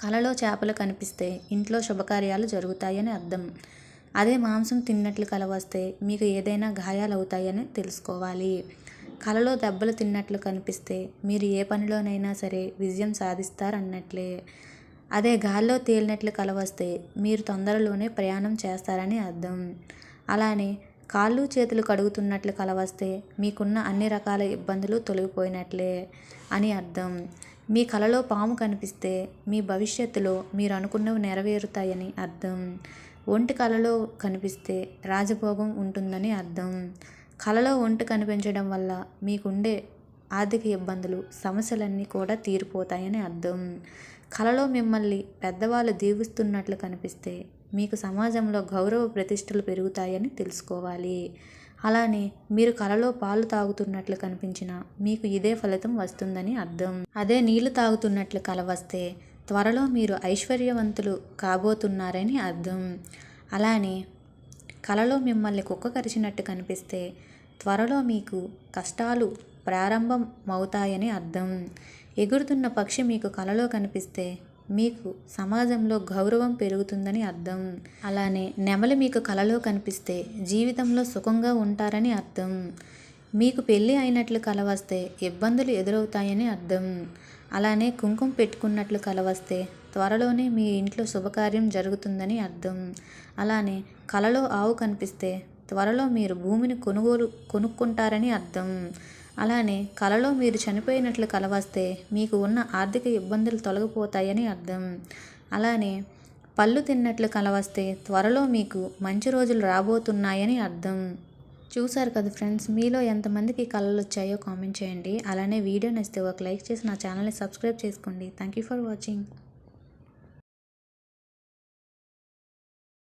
కలలో చేపలు కనిపిస్తే ఇంట్లో శుభకార్యాలు జరుగుతాయని అర్థం. అదే మాంసం తిన్నట్లు కల వస్తే మీకు ఏదైనా గాయాలు అవుతాయని తెలుసుకోవాలి. కలలో దెబ్బలు తిన్నట్లు కనిపిస్తే మీరు ఏ పనిలోనైనా సరే విజయం సాధిస్తారన్నట్లే. అదే గాల్లో తేలినట్లు కల వస్తే మీరు తొందరలోనే ప్రయాణం చేస్తారని అర్థం. అలానే కాళ్ళు చేతులు కడుగుతున్నట్లు కల వస్తే మీకున్న అన్ని రకాల ఇబ్బందులు తొలగిపోయినట్లే అని అర్థం. మీ కలలో పాము కనిపిస్తే మీ భవిష్యత్తులో మీరు అనుకున్నవి నెరవేరుతాయని అర్థం. ఒంటి కలలో కనిపిస్తే రాజభోగం ఉంటుందని అర్థం. కలలో ఒంటి కనిపించడం వల్ల మీకుండే ఆర్థిక ఇబ్బందులు సమస్యలన్నీ కూడా తీరిపోతాయని అర్థం. కలలో మిమ్మల్ని పెద్దవాళ్ళు దీవిస్తున్నట్లు కనిపిస్తే మీకు సమాజంలో గౌరవ ప్రతిష్టలు పెరుగుతాయని తెలుసుకోవాలి. అలానే మీరు కలలో పాలు తాగుతున్నట్లు కనిపించిన మీకు ఇదే ఫలితం వస్తుందని అర్థం. అదే నీళ్ళు తాగుతున్నట్లు కల వస్తే త్వరలో మీరు ఐశ్వర్యవంతులు కాబోతున్నారని అర్థం. అలానే కలలో మిమ్మల్ని కుక్క కరిచినట్టు కనిపిస్తే త్వరలో మీకు కష్టాలు ప్రారంభం అవుతాయని అర్థం. ఎగురుతున్న పక్షి మీకు కలలో కనిపిస్తే మీకు సమాజంలో గౌరవం పెరుగుతుందని అర్థం. అలానే నెమలి మీకు కలలో కనిపిస్తే జీవితంలో సుఖంగా ఉంటారని అర్థం. మీకు పెళ్ళి అయినట్లు కల వస్తే ఇబ్బందులు ఎదురవుతాయని అర్థం. అలానే కుంకుమ పెట్టుకున్నట్లు కల వస్తే త్వరలోనే మీ ఇంట్లో శుభకార్యం జరుగుతుందని అర్థం. అలానే కలలో ఆవు కనిపిస్తే త్వరలో మీరు భూమిని కొనుగోలు కొనుక్కుంటారని అర్థం. అలానే కలలో మీరు చనిపోయినట్లు కల వస్తే మీకు ఉన్న ఆర్థిక ఇబ్బందులు తొలగిపోతాయని అర్థం. అలానే పళ్ళు తిన్నట్లు కల వస్తే త్వరలో మీకు మంచి రోజులు రాబోతున్నాయని అర్థం. చూసారు కదా ఫ్రెండ్స్ మీలో ఎంతమందికి కళలు వచ్చాయో కామెంట్ చేయండి. అలానే వీడియో నచ్చితే ఒక లైక్ చేసి నా ఛానల్ని సబ్స్క్రైబ్ చేసుకోండి. Thank you for watching.